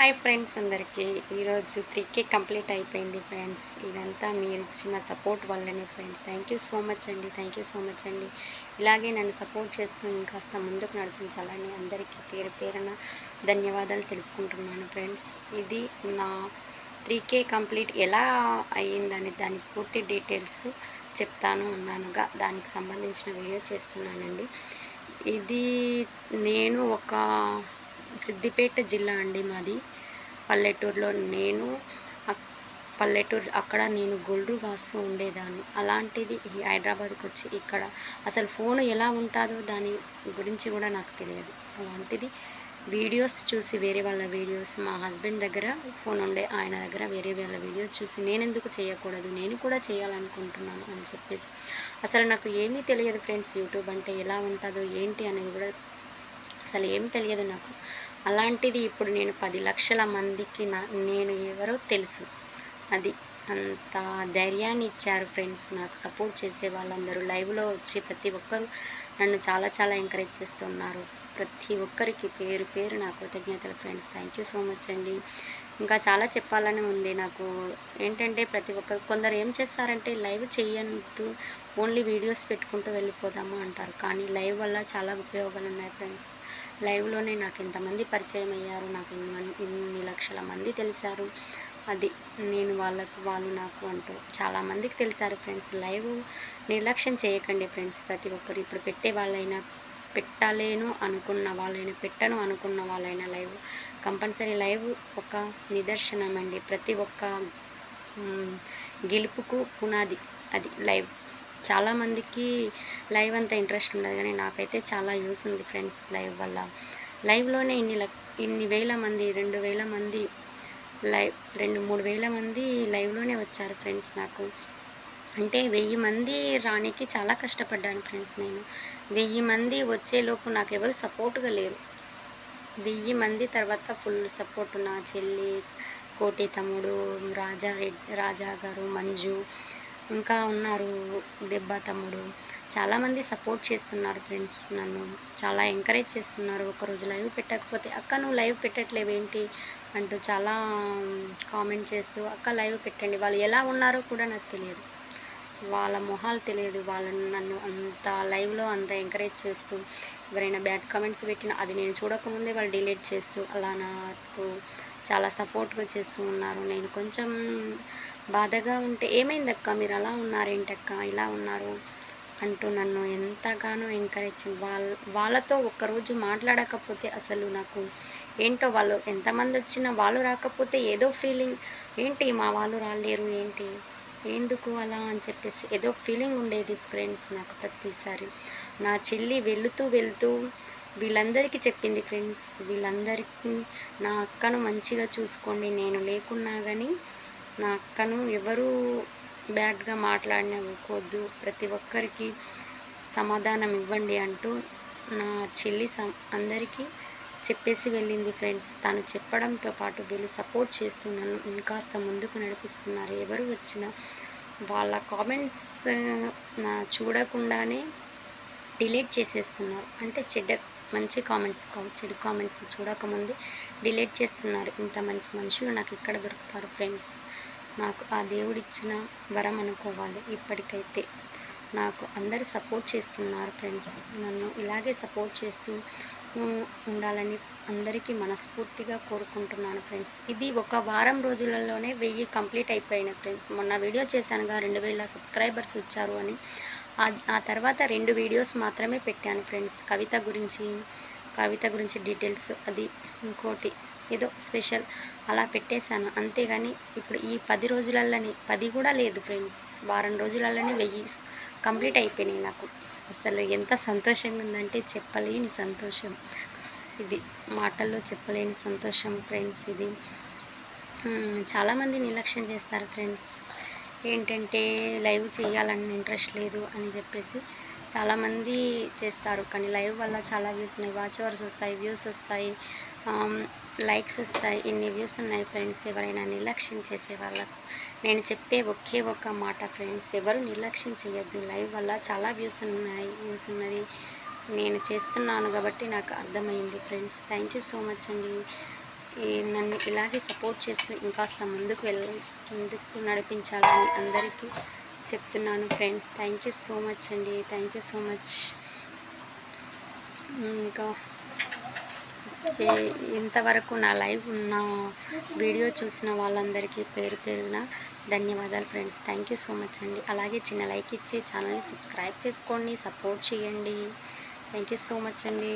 Hi friends అందరికీ. ఈరోజు త్రీకే complete అయిపోయింది ఫ్రెండ్స్. ఇదంతా మీరు ఇచ్చిన సపోర్ట్ వల్లనే friends. Thank you so much అండి. థ్యాంక్ యూ సో మచ్ అండి. ఇలాగే నన్ను సపోర్ట్ చేస్తూ ఇంకాస్త ముందుకు నడిపించాలని అందరికీ పేరు పేరున ధన్యవాదాలు తెలుపుకుంటున్నాను ఫ్రెండ్స్. ఇది నా త్రీకే కంప్లీట్ ఎలా అయ్యిందని దాని పూర్తి డీటెయిల్స్ చెప్తాను ఉన్నానుగా దానికి సంబంధించిన వీడియో చేస్తున్నానండి. ఇది నేను ఒక సిద్దిపేట జిల్లా అండి మాది. పల్లెటూరులో నేను పల్లెటూరు అక్కడ నేను గొల్లు కాస్తూ ఉండేదాన్ని. అలాంటిది హైదరాబాద్కి వచ్చి ఇక్కడ అసలు ఫోన్ ఎలా ఉంటుందో దాని గురించి కూడా నాకు తెలియదు. అలాంటిది వీడియోస్ చూసి వేరే వాళ్ళ వీడియోస్ మా హస్బెండ్ దగ్గర ఫోన్ ఉండే ఆయన దగ్గర వేరే వాళ్ళ వీడియోస్ చూసి నేను ఎందుకు చేయకూడదు నేను కూడా చేయాలనుకుంటున్నాను అని చెప్పేసి. అసలు నాకు ఏమీ తెలియదు ఫ్రెండ్స్ యూట్యూబ్ అంటే ఎలా ఉంటుందో ఏంటి అనేది కూడా అసలు ఏం తెలియదు నాకు. అలాంటిది ఇప్పుడు నేను పది లక్షల మందికి నా నేను ఎవరో తెలుసు. అది అంత ధైర్యాన్ని ఇచ్చారు ఫ్రెండ్స్. నాకు సపోర్ట్ చేసే వాళ్ళందరూ లైవ్లో వచ్చి ప్రతి ఒక్కరు నన్ను చాలా చాలా ఎంకరేజ్ చేస్తున్నారు. ప్రతి ఒక్కరికి పేరు పేరు నా కృతజ్ఞతలు friends. Thank you so much అండి. ఇంకా చాలా చెప్పాలని ఉంది నాకు. ఏంటంటే ప్రతి ఒక్కరు కొందరు ఏం చేస్తారంటే లైవ్ చేయొద్దు ఓన్లీ వీడియోస్ పెట్టుకుంటూ వెళ్ళిపోదాము అంటారు. కానీ లైవ్ వల్ల చాలా ఉపయోగాలు ఉన్నాయి ఫ్రెండ్స్. లైవ్లోనే నాకు ఎంతమంది పరిచయం అయ్యారు నాకు ఇన్ని ఇన్ని లక్షల మంది తెలిసారు. అది నేను వాళ్ళకు వాళ్ళు నాకు అంటూ చాలామందికి తెలిసారు ఫ్రెండ్స్. లైవ్ నిర్లక్ష్యం చేయకండి ఫ్రెండ్స్. ప్రతి ఒక్కరు ఇప్పుడు పెట్టే వాళ్ళైనా పెట్టలేను అనుకున్న వాళ్ళైనా పెట్టను అనుకున్న వాళ్ళైనా లైవ్ కంపల్సరీ లైవ్ ఒక నిదర్శనం అండి ప్రతి ఒక్క గెలుపుకు పునాది అది లైవ్. చాలామందికి లైవ్ అంత ఇంట్రెస్ట్ ఉండదు కానీ నాకైతే చాలా యూస్ ఉంది ఫ్రెండ్స్ లైవ్ వల్ల. లైవ్లోనే ఇన్ని లక్ ఇన్ని వేల మంది రెండు వేల మంది లైవ్ రెండు మూడు వేల మంది లైవ్లోనే వచ్చారు ఫ్రెండ్స్ నాకు. అంటే వెయ్యి మంది రానికి చాలా కష్టపడ్డాను ఫ్రెండ్స్ నేను. వెయ్యి మంది వచ్చేలోపు నాకు ఎవరు సపోర్ట్గా లేరు. వెయ్యి మంది తర్వాత ఫుల్ సపోర్ట్ నా చెల్లి కోటి తమ్ముడు రాజా రెడ్డి రాజా గారు మంజు ఇంకా ఉన్నారు దెబ్బ తమ్ముడు. చాలామంది సపోర్ట్ చేస్తున్నారు ఫ్రెండ్స్ నన్ను. చాలా ఎంకరేజ్ చేస్తున్నారు. ఒకరోజు లైవ్ పెట్టకపోతే అక్క నువ్వు లైవ్ పెట్టట్లేవు ఏంటి అంటూ చాలా కామెంట్ చేస్తూ అక్క లైవ్ పెట్టండి. వాళ్ళు ఎలా ఉన్నారో కూడా నాకు తెలియదు. వాళ్ళ మొహాలు తెలియదు. వాళ్ళని నన్ను అంత లైవ్లో అంత ఎంకరేజ్ చేస్తూ ఎవరైనా బ్యాడ్ కామెంట్స్ పెట్టినా అది నేను చూడకముందే వాళ్ళు డిలీట్ చేస్తూ అలా నాకు చాలా సపోర్ట్గా చేస్తూ ఉన్నారు. నేను కొంచెం బాధగా ఉంటే ఏమైందక్క? మీరు అలా ఉన్నారేంటక్క? ఇలా ఉన్నారు అంటూ నన్ను ఎంతగానో ఎంకరేజ్ వాళ్ళ వాళ్ళతో ఒక్కరోజు మాట్లాడకపోతే అసలు నాకు ఏంటో వాళ్ళు ఎంతమంది వచ్చినా వాళ్ళు రాకపోతే ఏదో ఫీలింగ్ ఏంటి మా వాళ్ళు రాలేరు ఏంటి? ఎందుకు అలా అని చెప్పేసి ఏదో ఫీలింగ్ ఉండేది ఫ్రెండ్స్ నాకు ప్రతిసారి. నా చెల్లి వెళుతూ వెళుతూ వీళ్ళందరికీ చెప్పింది ఫ్రెండ్స్ వీళ్ళందరికీ నా అక్కను మంచిగా చూసుకోండి. నేను లేకున్నా కానీ నా అక్కను ఎవరు బ్యాడ్గా మాట్లాడిన ప్రతి ఒక్కరికి సమాధానం ఇవ్వండి అంటూ నా చెల్లి సం అందరికీ చెప్పేసి వెళ్ళింది ఫ్రెండ్స్. తను చెప్పడంతో పాటు వీళ్ళు సపోర్ట్ చేస్తున్నాను ఇంకాస్త ముందుకు నడిపిస్తున్నారు. ఎవరు వచ్చినా వాళ్ళ కామెంట్స్ నా చూడకుండానే డిలీట్ చేసేస్తున్నారు. అంటే చెడ్డ మంచి కామెంట్స్ కావు చెడు కామెంట్స్ చూడకముందు డిలీట్ చేస్తున్నారు. ఇంత మంచి మనుషులు నాకు ఇక్కడ దొరుకుతారు ఫ్రెండ్స్? నాకు ఆ దేవుడిచ్చిన వరం అనుకోవాలి ఇప్పటికైతే. నాకు అందరు సపోర్ట్ చేస్తున్నారు ఫ్రెండ్స్. నన్ను ఇలాగే సపోర్ట్ చేస్తూ ఉండాలని అందరికీ మనస్ఫూర్తిగా కోరుకుంటున్నాను ఫ్రెండ్స్. ఇది ఒక వారం రోజులలోనే వెయ్యి కంప్లీట్ అయిపోయిన ఫ్రెండ్స్. మొన్న వీడియో చేశానుగా రెండు వేల సబ్స్క్రైబర్స్ వచ్చారు అని. ఆ- ఆ తర్వాత రెండు వీడియోస్ మాత్రమే పెట్టాను ఫ్రెండ్స్. కవిత గురించి కవిత గురించి డీటెయిల్స్ అది ఇంకోటి ఏదో స్పెషల్ అలా పెట్టేశాను. అంతేగాని ఇప్పుడు ఈ పది రోజులలోనే పది కూడా లేదు ఫ్రెండ్స్. వారం రోజులలోనే వెయ్యి కంప్లీట్ అయిపోయినాయి నాకు. అసలు ఎంత సంతోషంగా ఉందంటే చెప్పలేని సంతోషం. ఇది మాటల్లో చెప్పలేని సంతోషం ఫ్రెండ్స్ ఇది. చాలామంది నిర్లక్ష్యం చేస్తారు ఫ్రెండ్స్. ఏంటంటే లైవ్ చేయాలని ఇంట్రెస్ట్ లేదు అని చెప్పేసి చాలామంది చేస్తారు. కానీ లైవ్ వల్ల చాలా వ్యూస్ ఉన్నాయి. వాచ్ అవర్స్ వస్తాయి వ్యూస్ వస్తాయి. లైక్స్ వస్తాయి ఇన్ని వ్యూస్ ఉన్నాయి ఫ్రెండ్స్ ఎవరైనా నిర్లక్ష్యం చేసే వాళ్ళకు. నేను చెప్పే ఒకే ఒక్క మాట ఫ్రెండ్స్ ఎవరు నిర్లక్ష్యం చేయొద్దు. లైవ్ వల్ల చాలా వ్యూస్ ఉన్నాయి వ్యూస్ ఉన్నది. నేను చేస్తున్నాను కాబట్టి నాకు అర్థమైంది friends. Thank you so much అండి. నన్ను ఇలాగే సపోర్ట్ చేస్తూ ఇంకాస్త ముందుకు వెళ్ళ ముందుకు నడిపించాలని అందరికీ చెప్తున్నాను friends. Thank you so much అండి. Thank you so much. ఇంకా ఇంతవరకు నా లైవ్ ఉన్న వీడియో చూసిన వాళ్ళందరికీ పేరు పేరున ధన్యవాదాలు friends. Thank you so much అండి. అలాగే చిన్న లైక్ ఇచ్చి ఛానల్ని సబ్స్క్రైబ్ చేసుకోండి సపోర్ట్ చేయండి. థ్యాంక్ యూ సో మచ్ అండి.